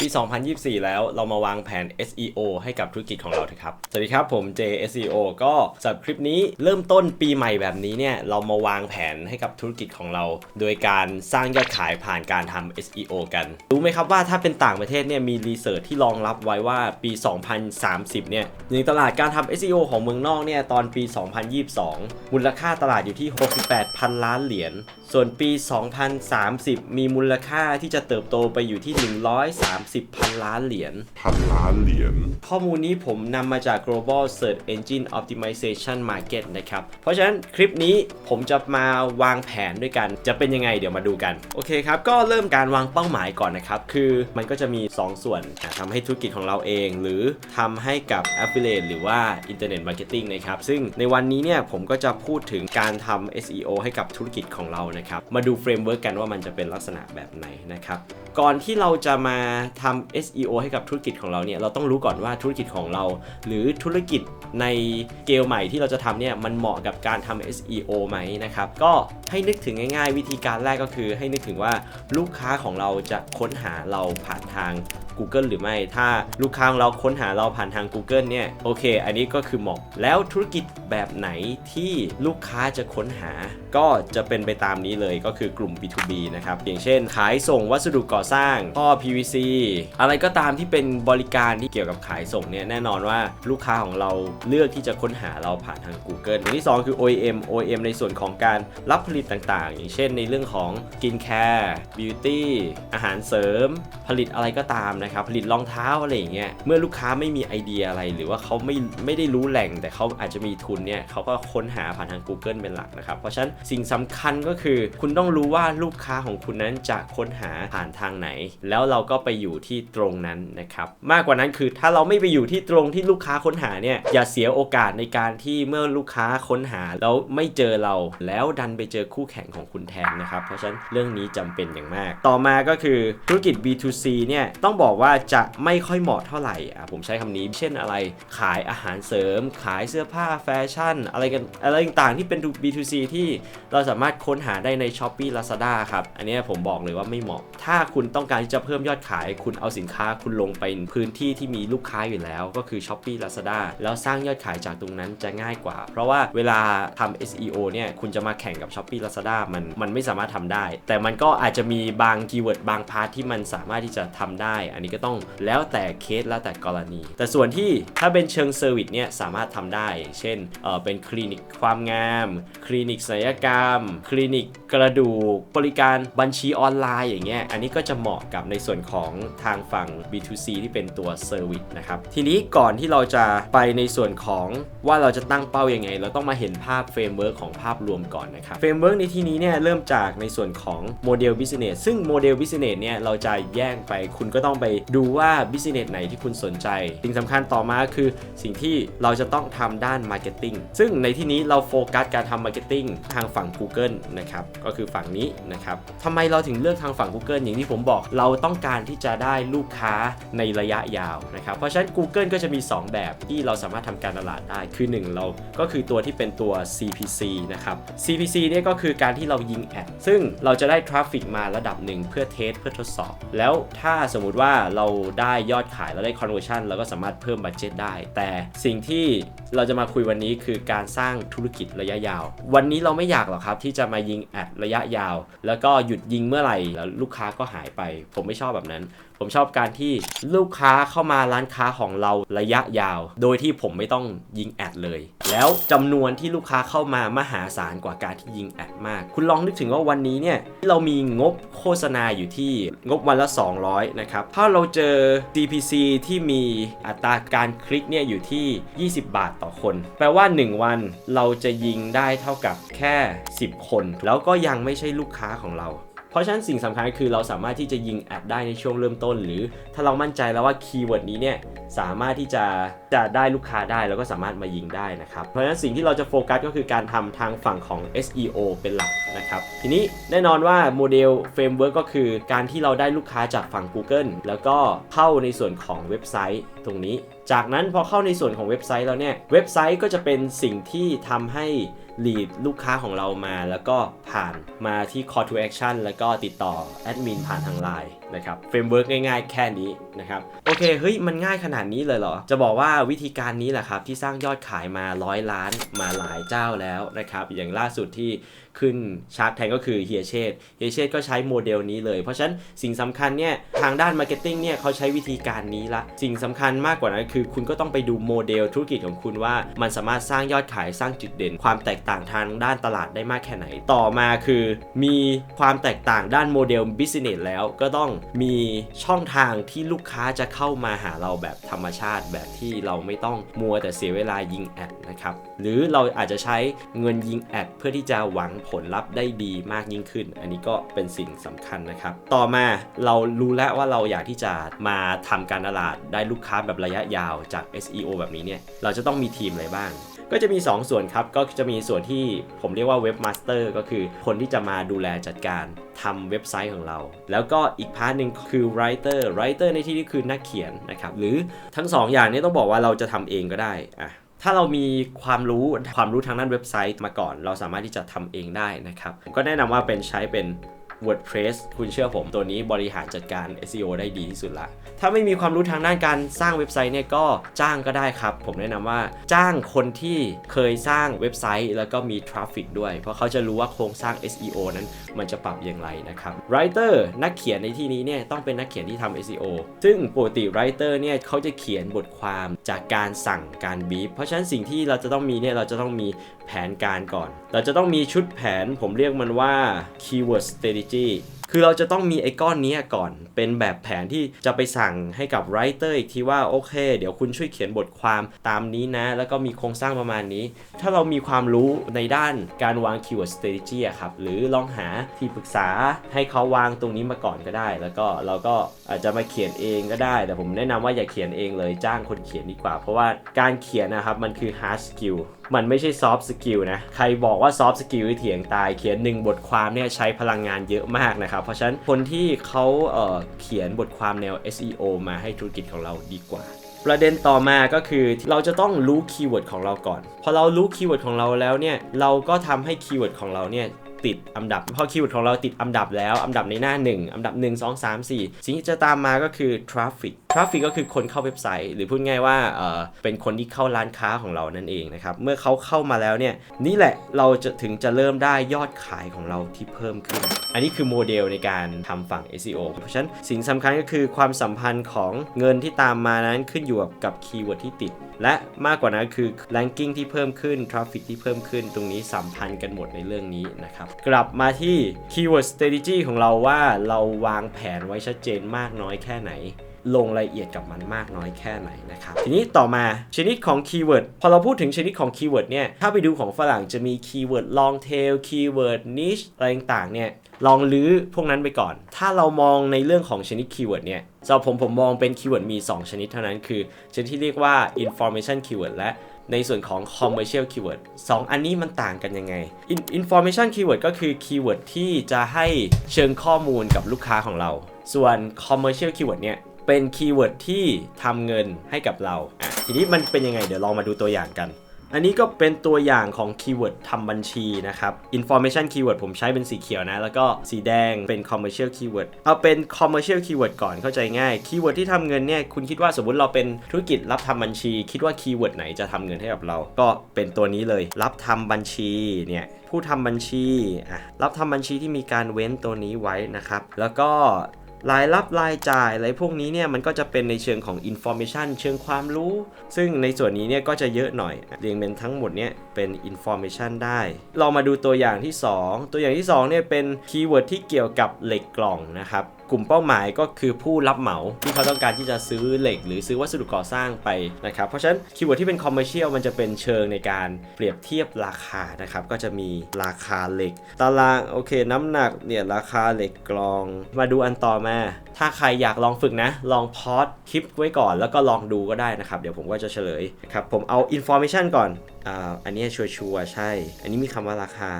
ปี 2024 แล้วเรามาวางแผน SEO ให้กับธุรกิจของเราเถอะครับ สวัสดีครับผม J SEO ก็สำหรับคลิปนี้เริ่มต้นปีใหม่แบบนี้เนี่ย เรามาวางแผนให้กับธุรกิจของเรา โดยการสร้างยอดขายผ่านการทำ SEO กัน รู้ไหมครับว่าถ้าเป็นต่างประเทศเนี่ยมีรีเสิร์ชที่รองรับไว้ว่าปี 2030 เนี่ยในตลาดการทำ SEO ของเมืองนอกเนี่ยตอนปี 2022 มูลค่าตลาดอยู่ที่ 68พันล้านเหรียญ ส่วนปี 2030 มีมูลค่าที่จะเติบโตไปอยู่ที่ 130 พันล้านเหรียญ พันล้านเหรียญ ข้อมูลนี้ผมนำมาจาก Global Search Engine Optimization Market นะครับ เพราะฉะนั้นคลิปนี้ผมจะมาวางแผนด้วยกัน จะเป็นยังไงเดี๋ยวมาดูกัน โอเคครับ ก็เริ่มการวางเป้าหมายก่อนนะครับ คือมันก็จะมี 2 ส่วนอะทำให้ธุรกิจของเราเอง หรือทำให้กับ Affiliate หรือว่า Internet Marketing นะครับ ซึ่งในวันนี้เนี่ยผมก็จะพูดถึงการทำ SEO ให้กับธุรกิจของเรานะครับ มาดูเฟรมเวิร์กกันว่ามันจะเป็นลักษณะแบบไหนนะครับ ก่อนที่เราจะมาทำ SEO ให้กับธุรกิจของเราเนี่ย เราต้องรู้ก่อนว่าธุรกิจของเรา หรือธุรกิจในเกลใหม่ที่เราจะทำเนี่ย มันเหมาะกับการทำ SEO ไหมนะครับ ก็ให้นึกถึงง่าย ๆ วิธีการแรกก็คือ ให้นึกถึงว่าลูกค้าของเราจะค้นหาเราผ่านทาง Google หรือไม่ ถ้าลูกค้าของเราค้นหาเราผ่านทาง Google เนี่ย โอเค อันนี้ก็คือเหมาะ แล้วธุรกิจแบบไหนที่ลูกค้าจะค้นหา ก็จะเป็นไปตามนี้เลยก็คือกลุ่ม B2B นะครับอย่างเช่น ขายส่งวัสดุก่อสร้างท่อ PVC อะไรก็ตามที่เป็นบริการที่เกี่ยวกับขายส่งเนี่ยแน่นอนว่าลูกค้าของเราเลือกที่จะค้นหาเราผ่านทาง Google อย่างที่ 2 คือ OEM OEM ในส่วนของการรับผลิตต่างๆ อย่างเช่นในเรื่องของ Skin Care Beauty อาหารเสริม ผลิตอะไรก็ตามนะครับ ผลิตรองเท้าอะไรอย่างเงี้ยเมื่อลูกค้าไม่มีไอเดียอะไร หรือว่าเขาไม่ไม่ได้รู้แหล่ง แต่เขาอาจจะมีทุนเนี่ยเขาก็ค้นหาผ่านทาง Google เป็นหลักนะครับ เพราะฉะนั้นสิ่งสำคัญก็คือคุณต้องรู้ว่าลูกค้าของคุณนั้นจะค้นหาผ่านทางไหน แล้วเราก็ไปอยู่ที่ตรงนั้นนะครับ มากกว่านั้นคือถ้าเราไม่ไปอยู่ที่ตรงที่ลูกค้าค้นหาเนี่ยอย่าเสียโอกาสในการที่เมื่อลูกค้าค้นหาแล้วไม่เจอเราแล้วดันไปเจอคู่แข่งของคุณแทนนะครับ เพราะฉะนั้นเรื่องนี้จำเป็นอย่างมาก ต่อมาก็คือธุรกิจ B2C เนี่ยต้องบอกว่าจะไม่ค่อยเหมาะเท่าไหร่อะผมใช้คำนี้ เช่นอะไร ขายอาหารเสริม ขายเสื้อผ้าแฟชั่น อะไรกันอะไรต่างๆที่เป็น B2C ที่เราสามารถค้นหาได้ใน s h อ p e e Lazada ครับ อันนี้ผมบอกเลยว่าไม่เหมาะ ถ้าคุณต้องการที่จะเพิ่มยอดขาย คุณเอาสินค้าคุณลงไปพื้นที่ที่มีลูกค้าอยู่แล้ว ก็คือ s h อ p e e Lazada แล้วสร้างยอดขายจากตรงนั้นจะง่ายกว่า เพราะว่าเวลาทำ SEO เนี่ยคุณจะมาแข่งกับ s h อ p e e Lazada มันมันไม่สามารถทำได้ แต่มันก็อาจจะมีบางคีย์เวิร์ดบางพาร์ทที่มันสามารถที่จะทำได้ อันนี้ก็ต้องแล้วแต่เคสแล้วแต่กรณี แต่ส่วนที่ถ้าเป็นเชิงเซอร์วิสเนี่ยสามารถทำได้ เช่นเออเป็นคลินิกความงาม คลินิกศัลยกรรม คลินิกกระดูกบริการบัญชีออนไลน์อย่างเงี้ยอันนี้ก็จะเหมาะกับในส่วนของทางฝั่ง B2C ที่เป็นตัวเซอร์วิสนะครับ ทีนี้ก่อนที่เราจะไปในส่วนของว่าเราจะตั้งเป้ายังไง เราต้องมาเห็นภาพเฟรมเวิร์กของภาพรวมก่อนนะครับเฟรมเวิร์กในที่นี้เนี่ยเริ่มจากในส่วนของโมเดล Business ซึ่งโมเดล Business เนี่ยเราจะแยกไปคุณก็ต้องไปดูว่า Business ไหนที่คุณสนใจ สิ่งสำคัญต่อมาคือสิ่งที่เราจะต้องทำด้าน Marketing ซึ่งในที่นี้เราโฟกัสการทำ Marketing ทางฝั่ง Google นะครับก็คือฝั่งนี้นะครับทำไมเราถึงเลือกทางฝั่ง Google อย่างที่ผมบอกเราต้องการที่จะได้ลูกค้าในระยะยาวนะครับเพราะฉะนั้น Google ก็จะมี 2 แบบที่เราสามารถทำการตลาดได้คือ 1 เราก็คือตัวที่เป็นตัว CPC นะครับ CPC เนี่ยก็คือการที่เรายิงแอดซึ่งเราจะได้ทราฟฟิกมาระดับหนึ่งเพื่อเทสเพื่อทดสอบ แล้วถ้าสมมุติว่าเราได้ยอดขายแล้วได้ conversion เราก็สามารถเพิ่มบัตเจ็ตได้ แต่สิ่งที่ เราจะมาคุยวันนี้คือการสร้างธุรกิจระยะยาว วันนี้เราไม่อยากหรอกครับ ที่จะมายิงแอดระยะยาว แล้วก็หยุดยิงเมื่อไหร่แล้วลูกค้าก็หายไป ผมไม่ชอบแบบนั้น ผมชอบการที่ลูกค้าเข้ามาร้านค้าของเราระยะยาว โดยที่ผมไม่ต้องยิงแอดเลย แล้วจำนวนที่ลูกค้าเข้ามามหาศาลกว่าการที่ยิงแอดมาก คุณลองนึกถึงว่าวันนี้เนี่ยเรามีงบโฆษณาอยู่ที่งบวันละ 200 นะครับ ถ้าเราเจอ DPC ที่มีอัตราการคลิกเนี่ยอยู่ที่ 20 บาทต่อคน แปลว่า 1 วันเราจะยิงได้เท่ากับแค่ 10 คน แล้วก็ยังไม่ใช่ลูกค้าของเรา เพราะฉะนั้นสิ่งสำคัญคือเราสามารถที่จะยิงแอดได้ในช่วงเริ่มต้น หรือถ้าเรามั่นใจแล้วว่าคีย์เวิร์ดนี้เนี่ยสามารถที่จะจะได้ลูกค้าได้แล้วก็สามารถมายิงได้นะครับ เพราะฉะนั้นสิ่งที่เราจะโฟกัสก็คือการทำทางฝั่งของ SEO เป็นหลักนะครับ ทีนี้แน่นอนว่าโมเดลเฟรมเวิร์กก็คือการที่เราได้ลูกค้าจากฝั่ง Google แล้วก็เข้าในส่วนของเว็บไซต์ตรงนี้ จากนั้นพอเข้าในส่วนของเว็บไซต์แล้วเนี่ยเว็บไซต์ก็จะเป็นสิ่งที่ทำให้ ลีดลูกค้าของเรามา แล้วก็ผ่านมาที่ call to action แล้วก็ติดต่อแอดมินผ่านทางไลน์ นะครับเฟรมเวิร์กง่ายๆ แค่นี้นะครับโอเคเฮ้ยมันง่ายขนาดนี้เลยเหรอ จะบอกว่าวิธีการนี้แหละครับ ที่สร้างยอดขายมาร้อยล้านมาหลายเจ้าแล้วนะครับ อย่างล่าสุดที่ขึ้นชาร์ k แทงก็คือเฮียเชตเฮียเชตก็ใช้โมเดลนี้เลย เพราะฉะนั้นสิ่งสำคัญเนี่ยทางด้านมาร์เก็ตติ้งเนี่ยเขาใช้วิธีการนี้ละ สิ่งสำคัญมากกว่านั้นคือ คุณก็ต้องไปดูโมเดลธุรกิจของคุณว่า มันสามารถสร้างยอดขายสร้างจุดเด่น ความแตกต่างทางด้านตลาดได้มากแค่ไหน ต่อมาคือ มีความแตกต่างด้านโมเดลบิสเนสแล้วก็ต้องมีช่องทางที่ลูกค้าจะเข้ามาหาเราแบบธรรมชาติ แบบที่เราไม่ต้องมัวแต่เสียเวลายิงแอดนะครับหรือเราอาจจะใช้เงินยิงแอดเพื่อที่จะหวังผลลัพธ์ได้ดีมากยิ่งขึ้น อันนี้ก็เป็นสิ่งสำคัญนะครับ ต่อมาเรารู้แล้วว่าเราอยากที่จะมาทำการตลาดได้ลูกค้าแบบระยะยาวจาก SEO แบบนี้เนี่ยเราจะต้องมีทีมอะไรบ้าง ก็จะมี 2 ส่วนครับ ก็จะมีส่วนที่ผมเรียกว่าเว็บมาสเตอร์ก็คือคนที่จะมาดูแลจัดการทำเว็บไซต์ของเรา แล้วก็อีกพาร์ทหนึ่งคือ writer writer ในที่นี้คือนักเขียนนะครับหรือทั้ง 2ออย่างนี้ต้องบอกว่าเราจะทำเองก็ได้อะถ้าเรามีความรู้ความรู้ทางด้านเว็บไซต์มาก่อน เราสามารถที่จะทำเองได้นะครับผมก็แนะนำว่าเป็นใช้เป็น WordPress คุณเชื่อผมตัวนี้บริหารจัดการ SEO ได้ดีที่สุดละ ถ้าไม่มีความรู้ทางด้านการสร้างเว็บไซต์เนี่ยก็จ้างก็ได้ครับ ผมแนะนำว่าจ้างคนที่เคยสร้างเว็บไซต์ แล้วก็มีทราฟฟิกด้วย เพราะเขาจะรู้ว่าโครงสร้าง SEO นั้นมันจะปรับอย่างไรนะครับ Writer นักเขียนในที่นี้เนี่ยต้องเป็นนักเขียนที่ทำ SEO ซึ่งปกติ Writer เนี่ยเขาจะเขียนบทความจากการสั่งการบีฟเพราะฉะนั้นสิ่งที่เราจะต้องมีเนี่ยเราจะต้องมีแผนการก่อน เราจะต้องมีชุดแผนผมเรียกมันว่า keyword strategy คือเราจะต้องมีไอ้ก้อนนี้ก่อนเป็นแบบแผนที่จะไปสั่งให้กับไรเตอร์อีกทีว่าโอเค เดี๋ยวคุณช่วยเขียนบทความตามนี้นะ แล้วก็มีโครงสร้างประมาณนี้ ถ้าเรามีความรู้ในด้านการวาง keyword strategy อะครับ หรือลองหาที่ปรึกษาให้เขาวางตรงนี้มาก่อนก็ได้ แล้วก็เราก็อาจจะมาเขียนเองก็ได้ แต่ผมแนะนำว่าอย่าเขียนเองเลยจ้างคนเขียนดีกว่า เพราะว่าการเขียนนะครับมันคือ hard skill มันไม่ใช่ซอฟต์สกิลนะ ใครบอกว่าซอฟต์สกิลเถียงตาย เขียนหนึ่งบทความเนี่ยใช้พลังงานเยอะมากนะครับ เพราะฉะนั้นคนที่เขาเเขียนบทความแนว SEO มาให้ธุรกิจของเราดีกว่าประเด็นต่อมาก็คือเราจะต้องรู้คีย์เวิร์ดของเราก่อน พอเรารู้คีย์เวิร์ดของเราแล้วเนี่ย เราก็ทำให้คีย์เวิร์ดของเราเนี่ย ติดอันดับ พอคีย์เวิร์ดของเราติดอันดับแล้วอันดับในหน้า 1 อันดับ 1 2 3 4 สิ่งที่จะตามมาก็คือ traffic traffic ก็คือคนเข้าเว็บไซต์ หรือพูดง่ายว่าเออเป็นคนที่เข้าร้านค้าของเรานั่นเองนะครับ เมื่อเขาเข้ามาแล้วเนี่ยนี่แหละเราจะถึงจะเริ่มได้ยอดขายของเราที่เพิ่มขึ้น อันนี้คือโมเดลในการทำฝั่ง SEO เพราะฉะนั้นสิ่งสำคัญก็คือความสัมพันธ์ของเงินที่ตามมานั้นขึ้นอยู่กับคีย์เวิร์ดที่ติด และมากกว่านั้นคือ ranking ที่เพิ่มขึ้น traffic ที่เพิ่มขึ้นตรงนี้สัมพันธ์กันหมดในเรื่องนี้นะครับกลับมาที่ keyword strategy ของเราว่าเราวางแผนไว้ชัดเจนมากน้อยแค่ไหน ลงรายละเอียดกับมันมากน้อยแค่ไหนนะครับ ทีนี้ต่อมาชนิดของคีย์เวิร์ดพอเราพูดถึงชนิดของคีย์เวิร์ดเนี่ย ถ้าไปดูของฝรั่งจะมีคีย์เวิร์ด long tail คีย์เวิร์ด niche อะไรต่างๆเนี่ยลองลื้อพวกนั้นไปก่อน ถ้าเรามองในเรื่องของชนิดคีย์เวิร์ดเนี่ยสำหรับผมผมมองเป็นคีย์เวิร์ดมี 2 ชนิดเท่านั้นคือ ชนิดที่เรียกว่า information keyword และ ในส่วนของ commercial keyword 2 อันนี้มันต่างกันยังไง information keyword ก็คือคีย์เวิร์ดที่จะให้เชิงข้อมูลกับลูกค้าของเรา ส่วน commercial keyword เนี่ยเป็นคีย์เวิร์ดที่ทำเงินให้กับเรา ทีนี้มันเป็นยังไงเดี๋ยวลองมาดูตัวอย่างกัน อันนี้ก็เป็นตัวอย่างของคีย์เวิร์ดทำบัญชีนะครับ information keyword ผมใช้เป็นสีเขียวนะ แล้วก็สีแดงเป็น commercial keyword เอาเป็น commercial keyword ก่อนเข้าใจง่าย คีย์เวิร์ดที่ทำเงินเนี่ยคุณคิดว่าสมมติเราเป็นธุรกิจรับทำบัญชี คิดว่าคีย์เวิร์ดไหนจะทำเงินให้กับเรา ก็เป็นตัวนี้เลย รับทำบัญชีเนี่ยผู้ทำบัญชีอะรับทำบัญชีที่มีการเว้นตัวนี้ไว้นะครับ แล้วก็ รายรับรายจ่ายอะไรพวกนี้เนี่ยมันก็จะเป็นในเชิงของ information เชิงความรู้ ซึ่งในส่วนนี้เนี่ยก็จะเยอะหน่อยเรียงเป็นทั้งหมดเนี่ยเป็น information ได้ เรามาดูตัวอย่างที่ 2 ตัวอย่างที่2เนี่ยเป็นคีย์เวิร์ดที่เกี่ยวกับเหล็กกล่องนะครับ กลุ่มเป้าหมายก็คือผู้รับเหมาที่เขาต้องการที่จะซื้อเหล็ก หรือซื้อวัสดุก่อสร้างไปนะครับ เพราะฉะนั้นคีย์เวิร์ดที่เป็น commercial มันจะเป็นเชิงในการเปรียบเทียบราคานะครับ ก็จะมีราคาเหล็ก ตารางโอเค น้ำหนักเนี่ยราคาเหล็กกลอง มาดูอันต่อมาถ้าใครอยากลองฝึกนะ ลองพอดคลิปไว้ก่อนแล้วก็ลองดูก็ได้นะครับ เดี๋ยวผมก็จะเฉลยครับผมเอา information ก่อนอ่าอันนี้ชัวร์ๆใช่ อันนี้มีคำว่าราคา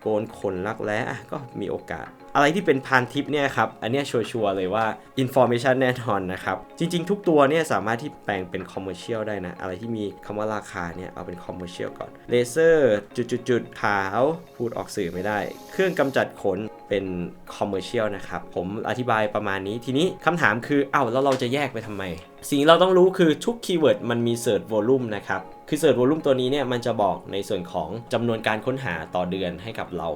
โกนขนรักแร้ก็มีโอกาส อะไรที่เป็นพันทิปเนี่ยครับ อันนี้ชัวร์เลยว่า information แน่นอนนะครับ จริง ๆ ทุกตัวเนี่ยสามารถที่แปลงเป็น commercial ได้นะ อะไรที่มีคำว่าราคาเนี่ยเอาเป็น commercial ก่อนเลเซอร์จุดๆขาวพูดออกสื่อไม่ได้ เครื่องกำจัดขนเป็น commercial นะครับ ผมอธิบายประมาณนี้ทีนี้คำถามคือเอ้าแล้วเราจะแยกไปทำไม สิ่งเราต้องรู้คือทุกคีย์เวิร์ดมันมี search volume นะครับ คือ search volume ตัวนี้เนี่ยมันจะบอกในส่วนของจำนวนการค้นหาต่อเดือนให้กับเรา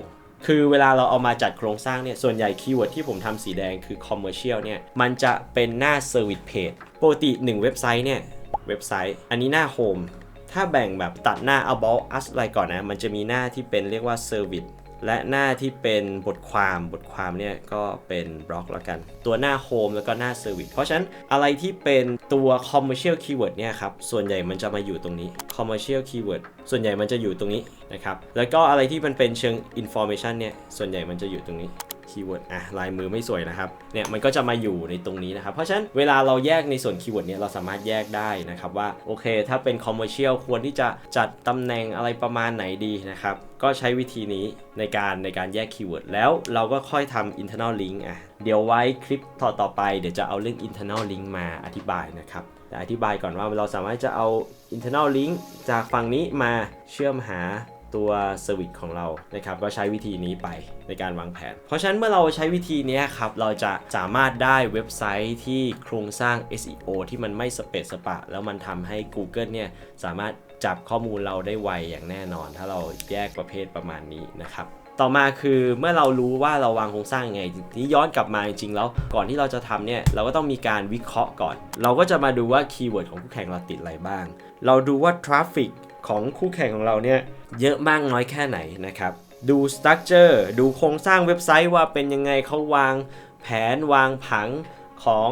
คือเวลาเราเอามาจัดโครงสร้างเนี่ย ส่วนใหญ่คีย์เวิร์ดที่ผมทำสีแดงคือ commercial เนี่ย มันจะเป็นหน้า service page ปกติ 1 เว็บไซต์เนี่ย เว็บไซต์ อันนี้หน้า home ถ้าแบ่งแบบตัดหน้า about us อะไรก่อนนะ มันจะมีหน้าที่เป็นเรียกว่า service และหน้าที่เป็นบทความบทความเนี่ยก็เป็นบล็อกแล้วกัน ตัวหน้าโฮมแล้วก็หน้าเซอร์วิสเพราะฉะนั้นอะไรที่เป็นตัว Commercial Keyword เนี่ยครับส่วนใหญ่มันจะมาอยู่ตรงนี้ Commercial Keyword ส่วนใหญ่มันจะอยู่ตรงนี้นะครับแล้วก็อะไรที่มันเป็นเชิง Information เนี่ยส่วนใหญ่มันจะอยู่ตรงนี้ คีย์เวิร์ดอะลายมือไม่สวยนะครับเนี่ยมันก็จะมาอยู่ในตรงนี้นะครับ เพราะฉะนั้นเวลาเราแยกในส่วนคีย์เวิร์ดเนี่ยเราสามารถแยกได้นะครับว่าโอเค ถ้าเป็นคอมเมอร์เชียลควรที่จะจัดตำแหน่งอะไรประมาณไหนดีนะครับก็ใช้วิธีนี้ในการในการแยกคีย์เวิร์ดแล้วเราก็ค่อยทำ internal link อะเดี๋ยวไว้คลิปต่อต่อไปเดี๋ยวจะเอาเรื่อง internal link มาอธิบายนะครับแต่อธิบายก่อนว่าเราสามารถจะเอา internal link จากฝั่งนี้มาเชื่อมหา ตัวสวิตของเรานะครับก็ใช้วิธีนี้ไปในการวางแผน เพราะฉะนั้นเมื่อเราใช้วิธีนี้ครับเราจะสามารถได้เว็บไซต์ที่โครงสร้าง SEO ที่มันไม่สเปซสปะ แล้วมันทำให้ Google เนี่ยสามารถจับข้อมูลเราได้ไวอย่างแน่นอน ถ้าเราแยกประเภทประมาณนี้นะครับต่อมาคือเมื่อเรารู้ว่าเราวางโครงสร้างยังไงทีนี้ย้อนกลับมาจริงๆแล้วก่อนที่เราจะทำเนี่ยเราก็ต้องมีการวิเคราะห์ก่อน เราก็จะมาดูว่าคีย์เวิร์ดของคู่แข่งเราติดอะไรบ้าง เราดูว่าทราฟฟิก ของคู่แข่งของเราเนี่ยเยอะมากน้อยแค่ไหนนะครับ ดูสตรัคเจอร์ดูโครงสร้างเว็บไซต์ว่าเป็นยังไงเขาวางแผนวางผังของ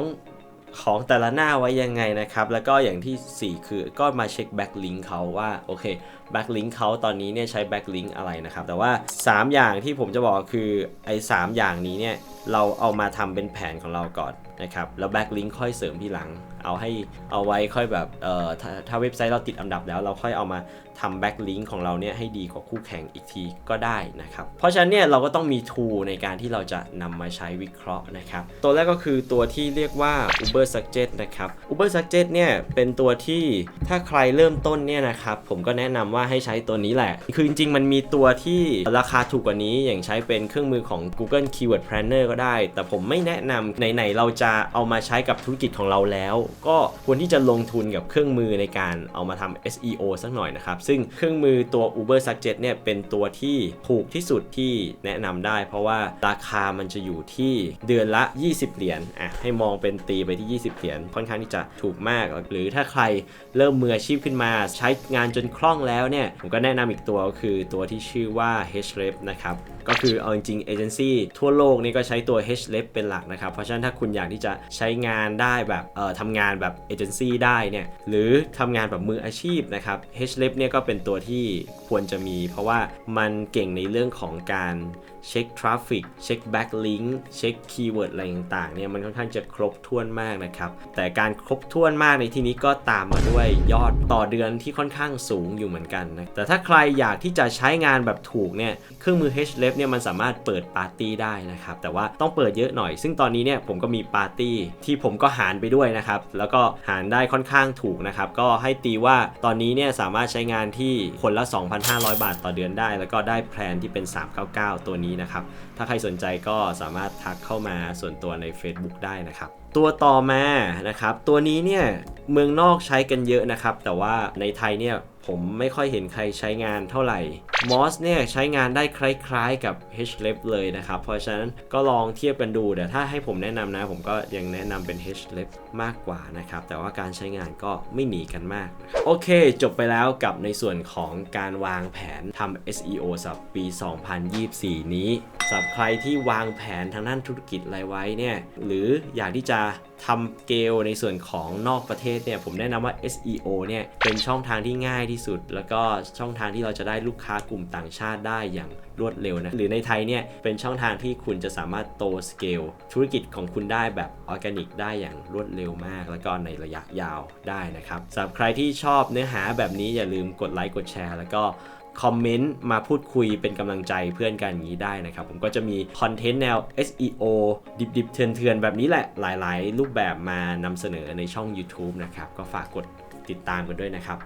ของแต่ละหน้าไว้ยังไงนะครับ แล้วก็อย่างทีสี่ 4 คือก็มาเช็คแบ็กลิงก์เขาว่า โอเคแบ็กลิงก์เขาตอนนี้เนี่ยใช้แบ็กลิงก์อะไรนะครับ แต่ว่า 3 อย่างที่ผมจะบอกคือไอ้สอย่างนี้เนี่ยเราเอามาทำเป็นแผนของเราก่อนนะครับ แล้วแบ็กลิงก์ค่อยเสริมทีหลัง เอาให้เอาไว้ค่อยแบบเอ่อถ้าถ้าเว็บไซต์เราติดอันดับแล้วเราค่อยเอามาทำแบ็กลิงก์ของเราเนี่ยให้ดีกว่าคู่แข่งอีกทีก็ได้นะครับเพราะฉะนั้นเนี่ยเราก็ต้องมี tool ในการที่เราจะนำมาใช้วิเคราะห์นะครับตัวแรกก็คือตัวที่เรียกว่า Uber Suggest นะครับ Uber Suggest เนี่ยเป็นตัวที่ถ้าใครเริ่มต้นเนี่ยนะครับผมก็แนะนำว่าให้ใช้ตัวนี้แหละ คือจริงๆมันมีตัวที่ราคาถูกกว่านี้อย่างใช้เป็นเครื่องมือของ Google Keyword Planner ก็ได้ แต่ผมไม่แนะนำไหนๆเราจะเอามาใช้กับธุรกิจของเราแล้วก็ควรที่จะลงทุนกับเครื่องมือในการเอามาทำ SEO สักหน่อยนะครับ ซึ่งเครื่องมือตัว Uber Suggest เนี่ยเป็นตัวที่ถูกที่สุดที่แนะนำได้ เพราะว่าราคามันจะอยู่ที่เดือนละ 20 เหรียญอะให้มองเป็นตีไปที่ 20 เหรียญค่อนข้างที่จะถูกมาก หรือถ้าใครเริ่มมืออาชีพขึ้นมา ใช้งานจนคล่องแล้วเนี่ยผมก็แนะนำอีกตัวก็คือตัวที่ชื่อว่า Href นะครับก็คือเอาจริงเอเจนซี่ทั่วโลกนี่ก็ใช้ตัว Href เป็นหลักนะครับเพราะฉะนั้นถ้าคุณอยากที่จะใช้งานได้แบบเอ่อทำงานแบบเอเจนซี่ได้เนี่ยหรือทำงานแบบมืออาชีพนะครับ HLEP เนี่ยก็เป็นตัวที่ควรจะมี เพราะว่ามันเก่งในเรื่องของการ เช็คทราฟฟิกเช็คแบ็กลิงก์เช็คคีย์เวิร์ดอะไรต่างๆเนี่ยมันค่อนข้างจะครบถ้วนมากนะครับ แต่การครบถ้วนมากในที่นี้ก็ตามมาด้วยยอดต่อเดือนที่ค่อนข้างสูงอยู่เหมือนกันนะแต่ถ้าใครอยากที่จะใช้งานแบบถูกเนี่ยเครื่องมือ Href เนี่ยมันสามารถเปิดปาร์ตี้ได้นะครับแต่ว่าต้องเปิดเยอะหน่อย ซึ่งตอนนี้เนี่ยผมก็มีปาร์ตี้ที่ผมก็หารไปด้วยนะครับแล้วก็หารได้ค่อนข้างถูกนะครับก็ให้ตีว่าตอนนี้เนี่ยสามารถใช้งานที่คนละ 2,500 บาทต่อเดือนได้ แล้วก็ได้แพลนที่เป็น 399 ตัวนี้นะครับ ถ้าใครสนใจก็สามารถทักเข้ามาส่วนตัวใน Facebook ได้นะครับ ตัวต่อมานะครับ ตัวนี้เนี่ยเมืองนอกใช้กันเยอะนะครับ แต่ว่าในไทยเนี่ย ผมไม่ค่อยเห็นใครใช้งานเท่าไหร่ Moss เนี่ยใช้งานได้คล้ายๆกับ Href เลยนะครับ เพราะฉะนั้นก็ลองเทียบกันดูแต่ถ้าให้ผมแนะนำนะ ผมก็ยังแนะนำเป็น Href มากกว่านะครับ แต่ว่าการใช้งานก็ไม่หนีกันมาก โอเค จบไปแล้วกับในส่วนของการวางแผนทำ SEO สำหรับปี 2024 นี้สำหรับใครที่วางแผนทางด้านธุรกิจอะไรไว้เนี่ยหรืออยากที่จะ ทำเกลในส่วนของนอกประเทศเนี่ยผมแนะนำว่า SEO เนี่ยเป็นช่องทางที่ง่ายที่สุด แล้วก็ช่องทางที่เราจะได้ลูกค้ากลุ่มต่างชาติได้อย่างรวดเร็วนะหรือในไทยเนี่ยเป็นช่องทางที่คุณจะสามารถโตสเกลธุรกิจของคุณได้แบบออร์แกนิกได้อย่างรวดเร็วมาก แล้วก็ในระยะยาวได้นะครับสำหรับใครที่ชอบเนื้อหาแบบนี้อย่าลืมกดไลค์กดแชร์ แล้วก็ คอมเมนต์มาพูดคุยเป็นกำลังใจเพื่อนกันอย่างนี้ได้นะครับ ผมก็จะมีคอนเทนต์แนว SEO ดิบๆ เถื่อนๆ แบบนี้แหละหลายๆ รูปแบบมานำเสนอในช่อง YouTube นะครับ ก็ฝากกดติดตามกันด้วยนะครับ